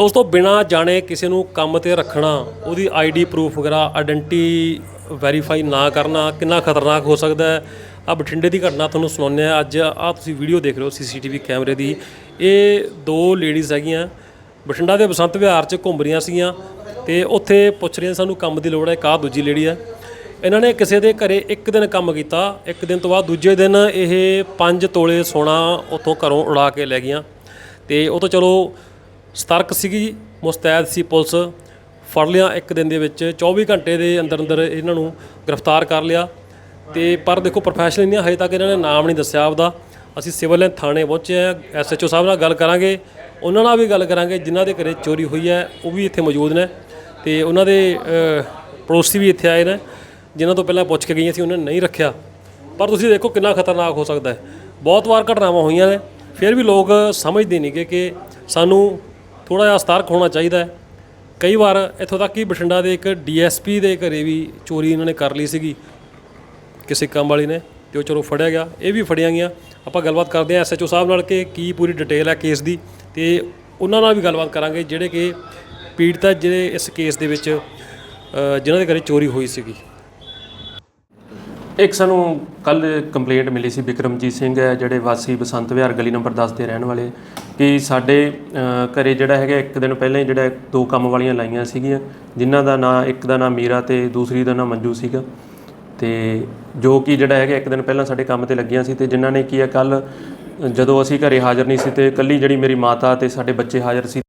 ਦੋਸਤੋ, ਬਿਨਾ ਜਾਣੇ ਕਿਸੇ ਨੂੰ ਕੰਮ ਤੇ ਰੱਖਣਾ, ਉਹਦੀ ਆਈਡੀ ਪ੍ਰੂਫ ਵਗੈਰਾ ਆਇਡੈਂਟੀ ਵੈਰੀਫਾਈ ਨਾ ਕਰਨਾ ਕਿੰਨਾ ਖਤਰਨਾਕ ਹੋ ਸਕਦਾ ਹੈ। ਆ ਬਠਿੰਡੇ ਦੀ ਘਟਨਾ ਤੁਹਾਨੂੰ ਸੁਣਾਉਂਦੇ ਆ ਅੱਜ ਆ ਤੁਸੀਂ ਵੀਡੀਓ ਦੇਖ ਰਹੇ ਹੋ ਸੀਸੀਟੀਵੀ ਕੈਮਰੇ ਦੀ। ਇਹ ਦੋ ਲੇਡੀਜ਼ ਹੈਗੀਆਂ। ਬਠਿੰਡਾ ਦੇ ਬਸੰਤ ਵਿਹਾਰ 'ਚ ਘੁੰਮ ਰਹੀਆਂ ਸੀਗੀਆਂ ਤੇ ਉੱਥੇ ਪੁੱਛ ਰਹੀਆਂ ਸਾਨੂੰ ਕੰਮ ਦੀ ਲੋੜ ਹੈ, ਇੱਕ ਦੂਜੀ ਲੇਡੀ ਹੈ। ਇਹਨਾਂ ਨੇ ਕਿਸੇ ਦੇ ਘਰੇ ਇੱਕ ਦਿਨ ਕੰਮ ਕੀਤਾ, ਇੱਕ ਦਿਨ ਤੋਂ ਬਾਅਦ ਦੂਜੇ ਦਿਨ ਇਹ 5 ਤੋਲੇ ਸੋਨਾ ਉੱਥੋਂ ਘਰੋਂ ਉਡਾ ਕੇ ਲੈ ਗਈਆਂ। ਤੇ ਉਹ ਤਾਂ ਚਲੋ ਸਤਰਕ ਸੀਗੀ, ਮੁਸਤੈਦ ਸੀ ਪੁਲਿਸ। ਫੜ ਲਿਆ ਇੱਕ ਦਿਨ ਦੇ ਵਿੱਚ 24 ਘੰਟੇ ਦੇ ਅੰਦਰ ਅੰਦਰ ਇਹਨਾਂ ਨੂੰ ਗ੍ਰਿਫਤਾਰ ਕਰ ਲਿਆ। ਤੇ ਪਰ ਦੇਖੋ ਪ੍ਰੋਫੈਸ਼ਨਲ ਨਹੀਂ ਹਜੇ ਤੱਕ ਇਹਨਾਂ ਨੇ ਨਾਮ ਨਹੀਂ ਦੱਸਿਆ ਆਪਦਾ। ਅਸੀਂ ਸਿਵਲ ਲਾਈਨ ਥਾਣੇ ਪਹੁੰਚੇ ਆ ਐਸਐਚਓ ਸਾਹਿਬ ਨਾਲ ਗੱਲ ਕਰਾਂਗੇ। ਉਹਨਾਂ ਨਾਲ ਵੀ ਗੱਲ ਕਰਾਂਗੇ, ਜਿਨ੍ਹਾਂ ਦੇ ਘਰੇ ਚੋਰੀ ਹੋਈ ਹੈ, ਉਹ ਵੀ ਇੱਥੇ ਮੌਜੂਦ ਨੇ। ਤੇ ਉਹਨਾਂ ਦੇ ਪੜੋਸੀ ਵੀ ਇੱਥੇ ਆਏ ਨੇ, ਜਿਨ੍ਹਾਂ ਤੋਂ ਪਹਿਲਾਂ ਪੁੱਛ ਕੇ ਗਈਆਂ ਸੀ, ਉਹਨਾਂ ਨੇ ਨਹੀਂ ਰੱਖਿਆ। ਪਰ ਤੁਸੀਂ ਦੇਖੋ, ਕਿੰਨਾ ਖਤਰਨਾਕ ਹੋ ਸਕਦਾ ਹੈ। ਬਹੁਤ ਵਾਰ ਘਟਨਾਵਾਂ ਹੋਈਆਂ ਨੇ, ਫਿਰ ਵੀ ਲੋਕ ਸਮਝਦੇ ਨਹੀਂ ਗੇ ਕਿ ਸਾਨੂੰ ਥੋੜਾ ਜਿਹਾ ਸਤਰਕ ਹੋਣਾ ਚਾਹੀਦਾ ਹੈ। ਕਈ ਵਾਰ ਇੱਥੋਂ ਤੱਕ ਕਿ ਬਠਿੰਡਾ ਦੇ ਇੱਕ ਡੀਐਸਪੀ ਦੇ ਘਰੇ ਵੀ ਚੋਰੀ ਇਹਨਾਂ ਨੇ ਕਰ ਲਈ ਸੀਗੀ। ਕਿਸੇ ਕੰਮ ਵਾਲੀ ਨੇ ਤੇ ਉਹ ਚਲੋ ਫੜਿਆ ਗਿਆ। ਇਹ ਵੀ ਫੜੀਆਂ ਗਈਆਂ। ਆਪਾਂ ਗੱਲਬਾਤ ਕਰਦੇ ਹਾਂ ਐਸਐਚਓ ਸਾਹਿਬ ਨਾਲ ਕਿ ਕੀ ਪੂਰੀ ਡਿਟੇਲ ਹੈ ਕੇਸ ਦੀ। ਤੇ ਉਹਨਾਂ ਨਾਲ ਵੀ ਗੱਲਬਾਤ ਕਰਾਂਗੇ ਜਿਹੜੇ ਕਿ ਪੀੜਤ ਹੈ ਜਿਹੜੇ ਇਸ ਕੇਸ ਦੇ ਵਿੱਚ ਅ, ਜਿਨ੍ਹਾਂ ਦੇ ਘਰੇ ਚੋਰੀ ਹੋਈ ਸੀਗੀ। ਇੱਕ ਸਾਨੂੰ ਕੱਲ ਕੰਪਲੇਂਟ ਮਿਲੀ ਸੀ ਵਿਕਰਮਜੀਤ ਸਿੰਘ ਹੈ ਜਿਹੜੇ ਵਾਸੀ ਬਸੰਤ ਵਿਹਾਰ ਗਲੀ ਨੰਬਰ 10 ਦੇ ਰਹਿਣ ਵਾਲੇ ਕਿ ਸਾਡੇ ਅ, ਘਰੇ ਜਿਹੜਾ ਹੈਗਾ ਇੱਕ ਦਿਨ ਪਹਿਲਾਂ ਹੀ ਜਿਹੜਾ ਦੋ ਕੰਮ ਵਾਲੀਆਂ ਲਾਈਆਂ ਸੀਗੀਆਂ ਜਿਨ੍ਹਾਂ ਦਾ ਨਾਂ ਇੱਕ ਦਾ ਨਾਂ ਮੀਰਾ ਤੇ ਦੂਸਰੀ ਦਾ ਨਾਂ ਮੰਜੂ ਸੀਗਾ। ਤੇ ਜੋ ਕਿ ਜਿਹੜਾ ਹੈਗਾ ਇੱਕ ਦਿਨ ਪਹਿਲਾਂ ਸਾਡੇ ਕੰਮ ਤੇ ਲੱਗੀਆਂ ਸੀ ਤੇ ਜਿਨ੍ਹਾਂ ਨੇ ਕੀ ਹੈ ਕੱਲ ਜਦੋਂ ਅਸੀਂ ਘਰੇ ਹਾਜ਼ਰ ਨਹੀਂ ਸੀ ਤੇ ਕੱਲੀ ਜਿਹੜੀ ਮੇਰੀ ਮਾਤਾ ਤੇ ਸਾਡੇ ਬੱਚੇ ਹਾਜ਼ਰ ਸੀ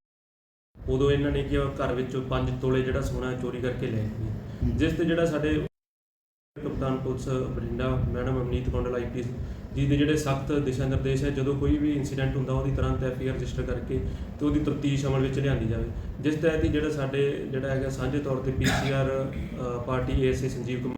ਉਦੋਂ ਇਹਨਾਂ ਨੇ ਕੀ ਆ, ਘਰ ਵਿੱਚੋਂ 5 ਤੋਲੇ ਜਿਹੜਾ ਸੋਨਾ ਚੋਰੀ ਕਰਕੇ ਲੈ ਗਏ ਜਿਸ ਤੇ ਜਿਹੜਾ ਸਾਡੇ ਕਪਤਾਨ police Bathinda, madam Amneet Kondal IPS ji ਦੇ ਜਿਹੜੇ ਸਖਤ ਦਿਸ਼ਾ ਨਿਰਦੇਸ਼ ਹੈ, ਜਦੋਂ ਕੋਈ ਵੀ ਇਨਸੀਡੈਂਟ ਹੁੰਦਾ, ਉਹਦੀ ਤੁਰੰਤ ਐਫਆਈਆਰ ਰਜਿਸਟਰ ਕਰਕੇ ਤੇ ਉਹਦੀ ਤਫਤੀਸ਼ ਅਮਲ ਵਿੱਚ ਲਿਆਂਦੀ ਜਾਵੇ। ਜਿਸ ਤਹਿਤ ਹੀ ਜਿਹੜਾ ਸਾਡੇ, ਜਿਹੜਾ ਹੈਗਾ ਸਾਂਝੇ ਤੌਰ ਤੇ PCR party ASA Sanjeev Kumar,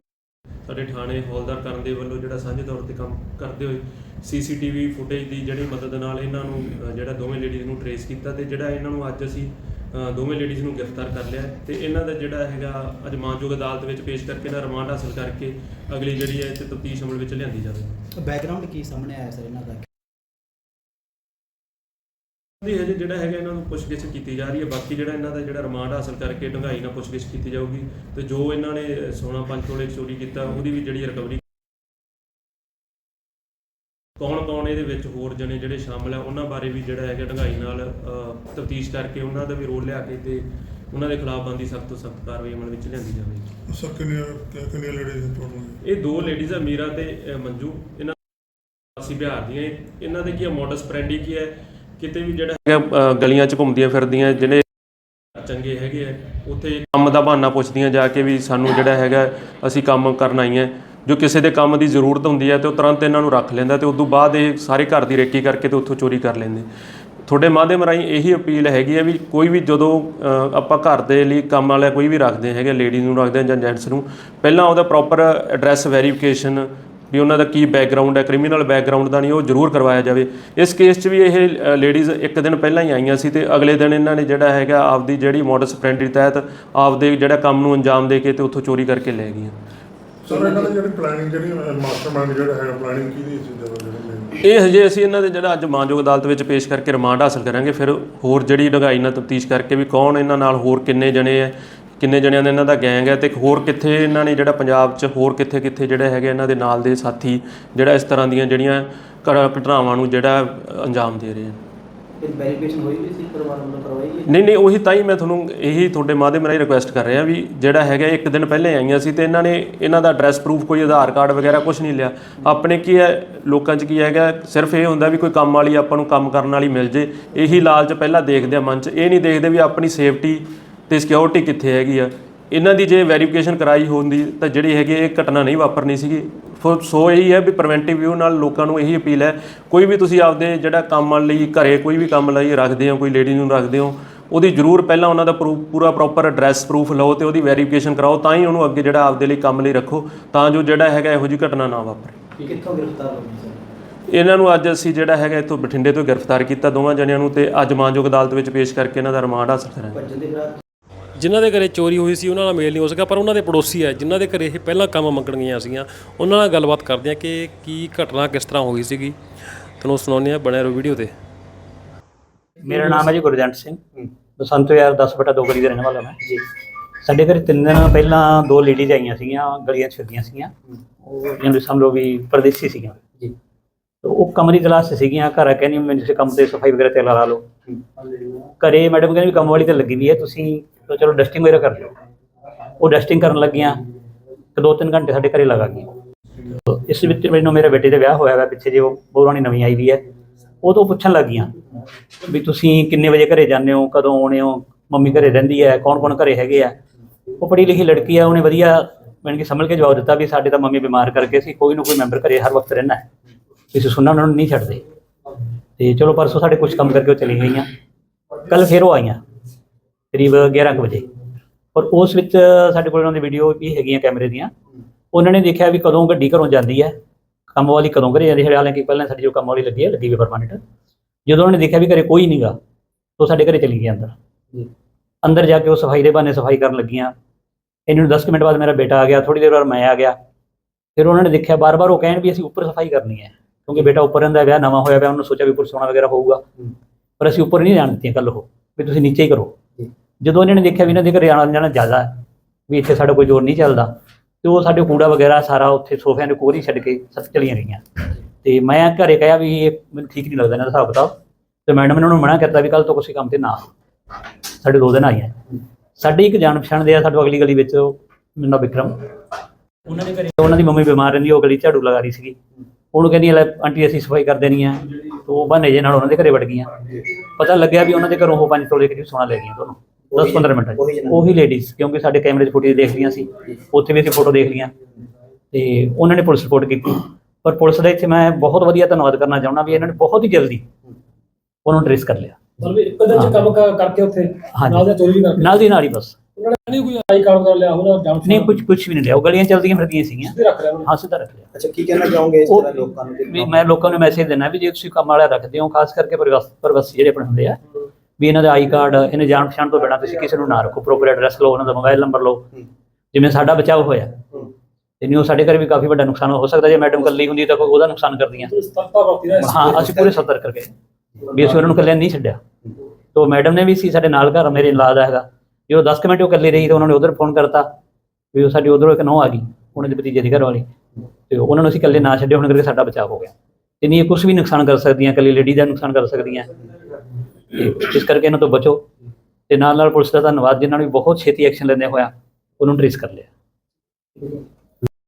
ਸਾਡੇ ਥਾਣੇ ਹੌਲਦਾਰ ਕਰਨ ਦੇ ਵੱਲੋਂ ਜਿਹੜਾ ਸਾਂਝੇ ਤੌਰ ਤੇ ਕੰਮ ਕਰਦੇ ਹੋਏ ਸੀਸੀਟੀਵੀ ਫੁਟੇਜ ਦੀ ਜਿਹੜੀ ਮਦਦ ਨਾਲ ਇਹਨਾਂ ਨੂੰ ਜਿਹੜਾ ਦੋਵੇਂ ਲੇਡੀਜ਼ ਨੂੰ ਟਰੇਸ ਕੀਤਾ ਤੇ ਜਿਹੜਾ ਇਹਨਾਂ ਨੂੰ ਅੱਜ ਅਸੀਂ ਦੋਵੇਂ ਲੇਡੀਜ਼ ਨੂੰ ਗ੍ਰਿਫਤਾਰ ਕਰ ਲਿਆ ਹੈ ਤੇ ਇਹਨਾਂ ਦਾ ਜਿਹੜਾ ਹੈਗਾ ਅੱਜ ਮਾਨਯੋਗ ਅਦਾਲਤ ਵਿੱਚ ਪੇਸ਼ ਕਰਕੇ ਇਹਨਾਂ ਰਿਮਾਂਡ ਹਾਸਲ ਕਰਕੇ ਅਗਲੀ ਜਿਹੜੀ ਹੈ ਤੇ ਤਫਤੀਸ਼ ਅਮਲ ਵਿੱਚ ਲਿਆਂਦੀ ਜਾਵੇ। ਬੈਕਗ੍ਰਾਉਂਡ ਕੀ ਸਾਹਮਣੇ ਆਇਆ ਸਰ ਇਹਨਾਂ ਦਾ? ਦੀ ਹਜੇ ਜਿਹੜਾ ਹੈਗਾ ਇਹਨਾਂ ਨੂੰ ਪੁੱਛਗਿੱਛ ਕੀਤੀ ਜਾ ਰਹੀ ਹੈ ਬਾਕੀ ਜਿਹੜਾ ਇਹਨਾਂ ਦਾ ਜਿਹੜਾ ਰਿਮਾਂਡ ਹਾਸਲ ਕਰਕੇ ਢੰਗਾਈ ਨਾਲ ਪੁੱਛਗਿੱਛ ਕੀਤੀ ਜਾਊਗੀ ਤੇ ਜੋ ਇਹਨਾਂ ਨੇ ਸੋਨਾ ਪੰਜ ਤੋਲੇ ਚੋਰੀ ਕੀਤਾ ਉਹਦੀ ਵੀ ਜਿਹੜੀ ਰਿਕਵਰੀ ਕੌਣ ਕੌਣ ਇਹਦੇ ਵਿੱਚ ਹੋਰ ਜਣੇ ਜਿਹੜੇ ਸ਼ਾਮਲ ਆ ਉਹਨਾਂ ਬਾਰੇ ਵੀ ਜਿਹੜਾ ਹੈਗਾ ਢੰਗਾਈ ਨਾਲ ਤਫਤੀਸ਼ ਕਰਕੇ ਉਹਨਾਂ ਦਾ ਵੀ ਰੋਲ ਲਿਆ ਕੇ ਤੇ ਉਹਨਾਂ ਦੇ ਖਿਲਾਫ ਬੰਦੀ ਸਖਤ ਤੋਂ ਸਖਤ ਕਾਰਵਾਈ ਅਮਲ ਵਿੱਚ ਲਿਆਂਦੀ ਜਾਵੇ। ਸਰ ਕਿੰਨੀਆਂ ਕਿ- ਕਿੰਨੀਆਂ ਲੇਡੀਜ਼ ਟੋਟਲ ਇਹ ਦੋ ਲੇਡੀਜ਼ ਆ ਮੀਰਾ ਤੇ ਮੰਜੂ। ਇਹਨਾਂ ਅਸੀਂ ਬਿਹਾਰ ਦੀਆਂ ਇਹ- ਇਹਨਾਂ ਦੇ ਕੀ ਮੋਡਸ ਪ੍ਰੈਂਡੀ ਕੀ ਹੈ? ਕਿਤੇ ਵੀ ਜਿਹੜਾ ਹੈਗਾ ਗਲੀਆਂ 'ਚ ਘੁੰਮਦੀਆਂ ਫਿਰਦੀਆਂ ਜਿਹਨੇ ਚੰਗੇ ਹੈਗੇ ਆ ਉੱਥੇ ਕੰਮ ਦਾ ਬਹਾਨਾ ਪੁੱਛਦੀਆਂ ਜਾ ਕੇ ਵੀ ਸਾਨੂੰ ਜਿਹੜਾ ਹੈਗਾ ਅਸੀਂ ਕੰਮ ਕਰਨ ਆਈਆਂ। ਜੋ ਕਿਸੇ ਦੇ ਕੰਮ ਦੀ ਜ਼ਰੂਰਤ ਹੁੰਦੀ ਹੈ ਤੇ ਉਹ ਤੁਰੰਤ ਇਹਨਾਂ ਨੂੰ ਰੱਖ ਲੈਂਦਾ ਤੇ ਉਸ ਤੋਂ ਬਾਅਦ ਇਹ ਸਾਰੇ ਘਰ ਦੀ ਰੇਕੀ ਕਰਕੇ ਤੇ ਉੱਥੋਂ ਚੋਰੀ ਕਰ ਲੈਂਦੇ। ਤੁਹਾਡੇ ਮਾਧਿਅਮ ਰਾਹੀਂ ਇਹੀ ਅਪੀਲ ਹੈਗੀ ਹੈ ਵੀ ਕੋਈ ਵੀ ਜਦੋਂ ਆਪਾਂ ਘਰ ਦੇ ਲਈ ਕੰਮ ਵਾਲਾ ਕੋਈ ਵੀ ਰੱਖਦੇ ਹੈਗੇ ਲੇਡੀਜ਼ ਨੂੰ ਰੱਖਦੇ ਹਾਂ ਜਾਂ ਜੈਂਟਸ ਨੂੰ, ਪਹਿਲਾਂ ਉਹਦਾ ਪ੍ਰੋਪਰ ਐਡਰੈਸ ਵੈਰੀਫਿਕੇਸ਼ਨ ਵੀ ਉਹਨਾਂ ਦਾ ਕੀ ਬੈਕਗ੍ਰਾਉਂਡ ਹੈ ਕ੍ਰਿਮੀਨਲ ਬੈਕਗ੍ਰਾਉਂਡ ਦਾ ਨਹੀਂ, ਉਹ ਜ਼ਰੂਰ ਕਰਵਾਇਆ ਜਾਵੇ। ਇਸ ਕੇਸ 'ਚ ਵੀ ਇਹ ਲੇਡੀਜ਼ ਇੱਕ ਦਿਨ ਪਹਿਲਾਂ ਹੀ ਆਈਆਂ ਸੀ ਤੇ ਅਗਲੇ ਦਿਨ ਇਹਨਾਂ ਨੇ ਜਿਹੜਾ ਹੈਗਾ ਆਪਦੀ ਜਿਹੜੀ ਮੋਡਸ ਫਰੈਂਡਰੀ ਤਹਿਤ ਆਪਦੇ ਜਿਹੜਾ ਕੰਮ ਨੂੰ ਅੰਜਾਮ ਦੇ ਕੇ ਤੇ ਉੱਥੋਂ ਚੋਰੀ ਕਰਕੇ ਲੈ ਗਈਆਂ। ਸਰ, ਇਹਨਾਂ ਦੀ ਜਿਹੜੀ ਪਲੈਨਿੰਗ ਜਿਹੜੀ ਮਾਸਟਰਮਾਈਂਡ ਜਿਹੜਾ ਹੈ ਪਲੈਨਿੰਗ ਕਿਹਦੀ ਸੀ ਜਦੋਂ ਜਿਹੜੇ ਇਹ ਹਜੇ ਅਸੀਂ ਇਹਨਾਂ ਦੇ ਜਿਹੜਾ ਅੱਜ ਮਾਨਯੋਗ ਅਦਾਲਤ ਵਿੱਚ ਪੇਸ਼ ਕਰਕੇ ਰਿਮਾਂਡ ਹਾਸਲ ਕਰਾਂਗੇ, ਫਿਰ ਹੋਰ ਜਿਹੜੀ ਢਗਾਈ ਨਾਲ ਤਫਤੀਸ਼ ਕਰਕੇ ਵੀ ਕੌਣ ਇਹਨਾਂ ਨਾਲ ਹੋਰ ਕਿੰਨੇ ਜਣੇ ਹੈ, ਕਿੰਨੇ ਜਣਿਆਂ ਦਾ ਇਹਨਾਂ ਦਾ ਗੈਂਗ ਹੈ ਤੇ ਹੋਰ ਕਿੱਥੇ ਇਹਨਾਂ ਨੇ ਜਿਹੜਾ ਪੰਜਾਬ 'ਚ ਹੋਰ ਕਿੱਥੇ ਕਿੱਥੇ ਜਿਹੜੇ ਹੈਗੇ ਇਹਨਾਂ ਦੇ ਨਾਲ ਦੇ ਸਾਥੀ, ਜਿਹੜਾ ਇਸ ਤਰ੍ਹਾਂ ਦੀਆਂ ਜਿਹੜੀਆਂ ਘਟਨਾ- ਘਟਨਾਵਾਂ ਨੂੰ ਜਿਹੜਾ ਅੰਜਾਮ ਦੇ ਰਹੇ ਆ ਇਹ ਵੈਰੀਫਿਕੇਸ਼ਨ ਹੋਈ ਵੀ ਸੀ, ਪਰਿਵਾਰ ਵੱਲੋਂ ਕਰਵਾਈ ਹੈ ਨਹੀਂ ਨਹੀਂ, ਉਹੀ ਤਾਂ ਹੀ ਮੈਂ ਤੁਹਾਨੂੰ ਇਹੀ ਤੁਹਾਡੇ ਮਾਧਿਅਮ ਰਾਹੀਂ ਰਿਕੁਐਸਟ ਕਰ ਰਿਹਾ ਵੀ ਜਿਹੜਾ ਹੈਗਾ ਇੱਕ ਦਿਨ ਪਹਿਲੇ ਆਈਆਂ ਸੀ ਤੇ ਇਹਨਾਂ ਨੇ ਇਹਨਾਂ ਦਾ ਐਡਰੈਸ ਪ੍ਰੂਫ ਕੋਈ ਆਧਾਰ ਕਾਰਡ ਵਗੈਰਾ ਕੁਝ ਨਹੀਂ ਲਿਆ। ਆਪਣੇ ਕੀ ਹੈ, ਲੋਕਾਂ 'ਚ ਕੀ ਹੈਗਾ, ਸਿਰਫ ਇਹ ਹੁੰਦਾ ਵੀ ਕੋਈ ਕੰਮ ਵਾਲੀ ਆਪਾਂ ਨੂੰ ਕੰਮ ਕਰਨ ਵਾਲੀ ਮਿਲ ਜੇ, ਇਹੀ ਲਾਲਚ ਪਹਿਲਾਂ ਦੇਖਦੇ ਆ ਮਨ 'ਚ, ਇਹ ਨਹੀਂ ਦੇਖਦੇ ਵੀ ਆਪਣੀ ਸੇਫਟੀ ਤੇ ਸਿਕਿਉਰਿਟੀ ਕਿੱਥੇ ਹੈਗੀ ਆ। ਇਹਨਾਂ ਦੀ ਜੇ ਵੈਰੀਫਿਕੇਸ਼ਨ ਕਰਾਈ ਹੁੰਦੀ ਤਾਂ ਜਿਹੜੀ ਹੈਗੀ ਇਹ ਘਟਨਾ ਨਹੀਂ ਵਾਪਰਨੀ ਸੀਗੀ। ਸੋ ਇਹੀ ਹੈ ਵੀ ਪ੍ਰੀਵੈਂਟਿਵ ਵਿਊ ਨਾਲ ਲੋਕਾਂ ਨੂੰ ਇਹੀ ਅਪੀਲ ਹੈ ਕੋਈ ਵੀ ਤੁਸੀਂ ਆਪਦੇ ਜਿਹੜਾ ਕੰਮ ਲਈ ਘਰੇ ਕੋਈ ਵੀ ਕੰਮ ਲਈ ਰੱਖਦੇ ਹੋ ਕੋਈ ਲੇਡੀ ਨੂੰ ਰੱਖਦੇ ਹੋ ਉਹਦੀ ਜ਼ਰੂਰ ਪਹਿਲਾਂ ਉਹਨਾਂ ਦਾ ਪੂਰਾ ਪ੍ਰੋਪਰ ਐਡਰੈਸ ਪ੍ਰੂਫ ਲਓ ਤੇ ਉਹਦੀ ਵੈਰੀਫਿਕੇਸ਼ਨ ਕਰਾਓ ਤਾਂ ਹੀ ਉਹਨੂੰ ਅੱਗੇ ਜਿਹੜਾ ਆਪਦੇ ਲਈ ਕੰਮ ਲਈ ਰੱਖੋ ਤਾਂ ਜੋ ਜਿਹੜਾ ਹੈਗਾ ਇਹੋ ਜਿਹੀ ਘਟਨਾ ਨਾ ਵਾਪਰੇ। ਕਿੱਥੋਂ ਗ੍ਰਿਫਤਾਰ ਹੋਈ ਸਰ? ਇਹਨਾਂ ਨੂੰ ਅੱਜ ਅਸੀਂ ਜਿਹੜਾ ਹੈਗਾ ਇੱਥੋਂ ਬਠਿੰਡੇ ਤੋਂ ਗ੍ਰਿਫਤਾਰ ਕੀਤਾ ਦੋਵਾਂ ਜਣਿਆਂ ਨੂੰ ਤੇ ਅੱਜ ਮਾਨਯੋਗ ਅਦਾਲਤ ਵਿੱਚ ਪੇਸ਼ ਕਰਕੇ ਇਹਨਾਂ ਦਾ ਰਿਮਾਂਡ ਹਾਸਲ ਕਰਾਂਗੇ। ਜਿਨ੍ਹਾਂ ਦੇ ਘਰੇ ਚੋਰੀ ਹੋਈ ਸੀ, ਉਹਨਾਂ ਨਾਲ ਮੇਲ ਨਹੀਂ ਹੋ ਸਕਿਆ, ਪਰ ਉਹਨਾਂ ਦੇ ਪੜੋਸੀ ਹੈ, ਜਿਨ੍ਹਾਂ ਦੇ ਘਰੇ ਇਹ ਪਹਿਲਾਂ ਕੰਮ ਮੰਗਣ ਗਈਆਂ ਸੀਗੀਆਂ। ਉਹਨਾਂ ਨਾਲ ਗੱਲਬਾਤ ਕਰਦੇ ਆ ਕਿ ਕੀ ਘਟਨਾ ਕਿਸ ਤਰ੍ਹਾਂ ਹੋਈ ਸੀਗੀ। ਤੁਹਾਨੂੰ ਸੁਣਾਉਂਦੇ ਆ ਬਣਿਆ ਰਹੋ ਵੀਡੀਓ ਤੇ। ਮੇਰਾ ਨਾਮ ਹੈ ਜੀ ਗੁਰਜੰਟ ਸਿੰਘ। ਬਸੰਤ ਯਾਰ 10 ਬਟਾ 2 ਗਲੀ ਦਾ ਰਹਿਣ ਵਾਲਾ ਮੈਂ। ਜੀ। ਸਾਡੇ ਘਰੇ ਤਿੰਨ ਦਿਨ ਪਹਿਲਾਂ ਦੋ ਲੇਡੀਜ਼ ਆਈਆਂ ਸੀਗੀਆਂ, ਗਲੀਆਂ 'ਚ ਸੀਗੀਆਂ। ਉਹ ਜਿਵੇਂ ਸਮਝ ਲਓ ਵੀ ਪਰਦੇਸੀ ਸੀਗੀਆਂ। ਜੀ। ਉਹ ਕਮਰੀ ਕਲਾਸ 'ਚ ਸੀਗੀਆਂ, ਘਰ ਆ ਕਹਿੰਦੀ ਮੈਨੂੰ ਕਿਸੇ ਕੰਮ ਤੇ ਸਫ਼ਾਈ ਵਗੈਰਾ ਤੇ ਲਾ ਲਓ। ਘਰੇ ਮੈਡਮ ਕਹਿੰਦੇ ਵੀ ਕੰਮ ਵਾਲੀ ਤਾਂ ਲੱਗੀ ਵੀ ਹੈ, ਤੁਸੀਂ ਤਾਂ ਚਲੋ ਡਸਟਿੰਗ ਵਗੈਰਾ ਕਰ ਲਿਓ। ਉਹ ਡਸਟਿੰਗ ਕਰਨ ਲੱਗੀਆਂ, ਤੇ ਦੋ ਤਿੰਨ ਘੰਟੇ ਸਾਡੇ ਘਰੇ ਲਗਾ ਗਈਆਂ ਇਸ ਵਿੱਚ ਮੈਨੂੰ ਮੇਰੇ ਬੇਟੇ ਦਾ ਵਿਆਹ ਹੋਇਆ ਵਾ, ਪਿੱਛੇ ਜੇ ਉਹ ਬੋਰਾਣੀ ਨਵੀਂ ਆਈ ਵੀ ਹੈ। ਉਹ ਤੋਂ ਪੁੱਛਣ ਲੱਗੀਆਂ ਵੀ ਤੁਸੀਂ ਕਿੰਨੇ ਵਜੇ ਘਰੇ ਜਾਂਦੇ ਹੋ, ਕਦੋਂ ਆਉਣੇ ਹੋ, ਮੰਮੀ ਘਰੇ ਰਹਿੰਦੀ ਹੈ ਕੌਣ ਕੌਣ ਘਰੇ ਹੈਗੇ ਆ? ਉਹ ਪੜ੍ਹੀ ਲਿਖੀ ਲੜਕੀ ਆ, ਉਹਨੇ ਵਧੀਆ ਮੈਨੂੰ ਕਿ ਸਮਝ ਕੇ ਜਵਾਬ ਦਿੱਤਾ ਵੀ ਸਾਡੇ ਤਾਂ ਮੰਮੀ ਬਿਮਾਰ ਕਰਕੇ ਸੀ ਕੋਈ ਨਾ ਕੋਈ ਮੈਂਬਰ ਘਰੇ ਹਰ ਵਕਤ ਰਹਿਣਾ ਹੈ। ਕਿਸੇ ਸੁਣਨਾ ਉਹਨਾਂ ਨੂੰ ਨਹੀਂ ਛੱਡਦੇ। ਤੇ ਚਲੋ ਪਰਸੋਂ ਸਾਡੇ ਕੁਝ ਕੰਮ ਕਰਕੇ ਉਹ ਚਲੀ ਗਈਆਂ। ਕੱਲ ਫਿਰ ਉਹ ਆਈਆਂ ਕਰੀਬ 11 ਕੁ ਵਜੇ। ਔਰ ਉਸ ਵਿੱਚ ਸਾਡੇ ਕੋਲ ਉਹਨਾਂ ਦੀ ਵੀਡੀਓ ਵੀ ਹੈਗੀਆਂ ਕੈਮਰੇ ਦੀਆਂ। ਉਹਨਾਂ ਨੇ ਦੇਖਿਆ ਵੀ ਕਦੋਂ ਗੱਡੀ ਘਰੋਂ ਜਾਂਦੀ ਹੈ ਕੰਮ ਵਾਲੀ ਕਦੋਂ ਘਰੇ ਜਾਂਦੀ ਹੈ। ਹਾਲਾਂਕਿ ਪਹਿਲਾਂ ਸਾਡੀ ਜੋ ਕੰਮ ਵਾਲੀ ਲੱਗੀ ਹੈ ਲੱਗੀ ਵੀ ਪਰਮਾਨੈਂਟ ਜਦੋਂ ਉਹਨਾਂ ਨੇ ਦੇਖਿਆ ਵੀ ਘਰੇ ਕੋਈ ਨਹੀਂਗਾ ਤਾਂ ਸਾਡੇ ਘਰੇ ਚਲੀ ਗਈ ਅੰਦਰ। ਅੰਦਰ ਜਾ ਕੇ ਉਹ ਸਫ਼ਾਈ ਦੇ ਬਹਾਨੇ ਸਫ਼ਾਈ ਕਰਨ ਲੱਗੀਆਂ। ਇਹਨਾਂ ਨੂੰ 10 ਕੁ ਮਿੰਟ ਬਾਅਦ ਮੇਰਾ ਬੇਟਾ ਆ ਗਿਆ ਥੋੜੀ ਦੇਰ ਬਾਅਦ ਮੈਂ ਆ ਗਿਆ। ਫਿਰ ਉਹਨਾਂ ਨੇ ਦੇਖਿਆ ਬਾਰ-ਬਾਰ ਉਹ ਕਹਿਣ ਵੀ ਅਸੀਂ ਉੱਪਰ ਸਫ਼ਾਈ ਕਰਨੀ ਹੈ। ਕਿਉਂਕਿ ਬੇਟਾ ਉੱਪਰ ਰਹਿੰਦਾ ਵਿਆਹ ਨਵਾਂ ਹੋਇਆ ਪਿਆ ਉਹਨੂੰ ਸੋਚਿਆ ਵੀ ਉੱਪਰ ਸੋਣਾ ਵਗੈਰਾ ਹੋਊਗਾ। ਪਰ ਅਸੀਂ ਉੱਪਰ ਨਹੀਂ ਜਾਣ ਦਿੱਤੀਆਂ ਕੱਲ ਉਹ ਵੀ ਤੁਸੀਂ ਨੀਚੇ ਹੀ ਕਰੋ। ਜਦੋਂ ਇਹਨਾਂ ਨੇ ਦੇਖਿਆ ਵੀ ਇਹਨਾਂ ਦੇ ਘਰੇ ਆਉਣਾ ਜਾਣਾ ਜ਼ਿਆਦਾ ਹੈ ਵੀ ਇੱਥੇ ਸਾਡਾ ਕੋਈ ਜ਼ੋਰ ਨਹੀਂ ਚੱਲਦਾ ਤੇ ਉਹ ਸਾਡੇ ਕੂੜਾ ਵਗੈਰਾ ਸਾਰਾ ਉੱਥੇ ਸੋਫਿਆਂ ਦੇ ਕੋਲ ਹੀ ਛੱਡ ਕੇ ਸੱਤ ਚਲੀਆਂ ਗਈਆਂ ਤੇ ਮੈਂ ਘਰੇ ਕਹਿਆ ਵੀ ਇਹ ਮੈਨੂੰ ਠੀਕ ਨਹੀਂ ਲੱਗਦਾ ਇਹਨਾਂ ਦਾ ਹਿਸਾਬ ਕਿਤਾਬ ਤੇ ਮੈਡਮ ਨੇ ਉਹਨਾਂ ਨੂੰ ਮਨਾ ਕਰਤਾ ਵੀ ਕੱਲ ਤੋਂ ਕਿਸੇ ਕੰਮ ਤੇ ਨਾ। ਸਾਡੇ ਦੋ ਦਿਨ ਆਈਆਂ ਸਾਡੀ ਇੱਕ ਜਾਣ ਪਛਾਣ ਦੇ ਆ ਸਾਡੇ ਅਗਲੀ ਗਲੀ ਵਿੱਚ ਉਹ ਮਿੰਨਾ ਵਿਕਰਮ। ਉਹਨਾਂ ਦੇ ਘਰੇ ਉਹਨਾਂ ਦੀ ਮੰਮੀ ਬਿਮਾਰ ਰਹਿੰਦੀ ਉਹ ਗਲੀ ਝਾੜੂ ਲਗਾ ਰਹੀ ਸੀਗੀ। ਉਹਨੂੰ ਕਹਿੰਦੀ ਲੈ ਆਂਟੀ ਅਸੀਂ ਸਫ਼ਾਈ ਕਰ ਦੇਣੀ ਆ। ਤੇ ਉਹ ਬਹਾਨੇ ਜੇ ਨਾਲ ਉਹਨਾਂ ਦੇ ਘਰੇ ਵੜ ਗਈਆਂ। ਪਤਾ ਲੱਗਿਆ ਵੀ ਉਹਨਾਂ ਦੇ ਘਰੋਂ ਉਹ ਪੰਜ ਤੋਲੇ ਕਰੀਬ ਸੋਨਾ ਲੈ ਗਈਆਂ ਦੋਨੋਂ। 10-15 ਮਿੰਟਾਂ 'ਚ। ਉਹੀ ਲੇਡੀਜ਼ ਕਿਉਂਕਿ ਸਾਡੇ ਕੈਮਰੇ 'ਚ ਫੁਟੇਜ ਦੇਖ ਲਈਆਂ ਸੀ। ਉੱਥੇ ਵੀ ਅਸੀਂ ਫੋਟੋ ਦੇਖ ਲਈਆਂ। ਤੇ ਉਹਨਾਂ ਨੇ ਪੁਲਿਸ ਰਿਪੋਰਟ ਕੀਤੀ। ਪਰ ਪੁਲਿਸ ਦਾ ਇੱਥੇ ਮੈਂ ਬਹੁਤ ਵਧੀਆ ਧੰਨਵਾਦ ਕਰਨਾ ਚਾਹੁੰਦਾ ਵੀ ਇਹਨਾਂ ਨੇ ਬਹੁਤ ਹੀ ਜਲਦੀ ਉਹਨਾਂ ਨੂੰ ਟ੍ਰੇਸ ਕਰ ਲਿਆ। ਮਤਲਬ ਇੱਕ ਦਿਨ ਚ ਕੰਮ ਕਰਕੇ ਉੱਥੇ। ਨਾਲ ਦੇ ਚੋਰੀ ਵੀ ਕਰਕੇ। ਨਾਲ ਦੀ ਨਾਲ ਹੀ ਬਸ। ਉਹਨਾਂ ਨੇ ਨਹੀਂ ਕੋਈ ਆਈ ਕਾਰਡ ਵਗੈਰਾ ਲਿਆ ਉਹਨਾਂ ਜਾਣ ਨਹੀਂ ਕੁਝ ਕੁਝ ਵੀ ਨਹੀਂ ਲਿਆ। ਉਹ ਗਲੀਆਂ ਚਲਦੀਆਂ ਫਿਰਦੀਆਂ ਸੀਗੀਆਂ। ਤੇ ਰੱਖ ਲਿਆ ਉਹਨੇ ਹਾਂ ਸਿੱਧਾ ਰੱਖ ਲਿਆ। ਅੱਛਾ ਕੀ ਕਹਿਣਾ ਚਾਹੋਗੇ ਇਸ ਤਰ੍ਹਾਂ ਲੋਕਾਂ ਨੂੰ? ਵੀ ਮੈਂ ਲੋਕਾਂ ਨੂੰ ਮੈਸੇਜ ਦੇਣਾ ਵੀ ਜੇ ਤੁਸੀਂ ਕੰਮ ਵਾਲਾ ਰੱਖਦੇ ਹੋ ਖਾਸ ਕਰਕੇ ਪ੍ਰਵਾਸ ਪ੍ਰਵਾਸੀ ਜਿਹੜੇ ਆਪਣੇ ਹੁੰਦੇ ਆ ਵੀ ਇਹਨਾਂ ਦਾ ਆਈ ਕਾਰਡ ਇਹਨੇ ਜਾਣ ਪਛਾਣ ਤੋਂ ਬਿਨਾਂ ਤੁਸੀਂ ਕਿਸੇ ਨੂੰ ਨਾ ਰੱਖੋ ਪ੍ਰੋਪਰ ਐਡਰੈਸ ਲਓ ਉਹਨਾਂ ਦਾ ਮੋਬਾਈਲ ਨੰਬਰ ਲਓ। ਜਿਵੇਂ ਸਾਡਾ ਬਚਾਅ ਹੋਇਆ। ਤੇ ਨਹੀਂ ਉਹ ਸਾਡੇ ਘਰ ਵੀ ਕਾਫੀ ਵੱਡਾ ਨੁਕਸਾਨ ਹੋ ਸਕਦਾ ਜੇ ਮੈਡਮ ਇਕੱਲੀ ਹੁੰਦੀ ਤਾਂ ਕੋਈ ਉਹਦਾ ਨੁਕਸਾਨ ਕਰਦੀਆਂ। ਹਾਂ ਅਸੀਂ ਪੂਰੇ ਸਤਰਕ ਕਰਕੇ। ਵੀ ਅਸੀਂ ਉਹਨਾਂ ਨੂੰ ਇਕੱਲਿਆਂ ਨਹੀਂ ਛੱਡਿਆ। ਤੋ ਮੈਡਮ ਨੇ ਵੀ ਸੀ ਸਾਡੇ ਨਾਲ ਘਰ ਮੇਰੇ ਇਲਾਜ ਦਾ ਹੈਗਾ। ਜਦੋਂ 10 ਕੁ ਮਿੰਟ ਉਹ ਇਕੱਲੀ ਰਹੀ ਤਾਂ ਉਹਨਾਂ ਨੇ ਉਧਰ ਫੋਨ ਕਰਤਾ ਵੀ ਉਹ ਸਾਡੀ ਉਧਰੋਂ ਇੱਕ ਨੌ ਆ ਗਈ, ਉਹਨਾਂ ਦੇ ਭਤੀਜੇ ਦੀ ਘਰ ਵਾਲੀ। ਤੇ ਉਹਨਾਂ ਨੂੰ ਅਸੀਂ ਇਕੱਲੇ ਨਾ ਛੱਡਿਆ, ਹੁਣ ਕਰਕੇ ਸਾਡਾ ਬਚਾਅ ਹੋ ਗਿਆ। ਤੇ ਨਹੀਂ ਇਹ ਕੁਝ ਵੀ ਨੁਕਸਾਨ ਕਰ ਸਕਦੀਆਂ, ਇਕੱਲੀ ਲੇਡੀ ਦਾ ਨੁਕਸਾਨ ਕਰ ਸਕਦੀਆਂ। ਇਸ ਕਰਕੇ ਇਹਨਾਂ ਤੋਂ ਬਚੋ। ਤੇ ਨਾਲ ਨਾਲ ਪੁਲਿਸ ਦਾ ਧੰਨਵਾਦ, ਜਿਨ੍ਹਾਂ ਨੇ ਬਹੁਤ ਛੇਤੀ ਐਕਸ਼ਨ ਲੈਂਦੇ ਹੋਇਆ ਉਹਨੂੰ ਟ੍ਰੇਸ ਕਰ ਲਿਆ।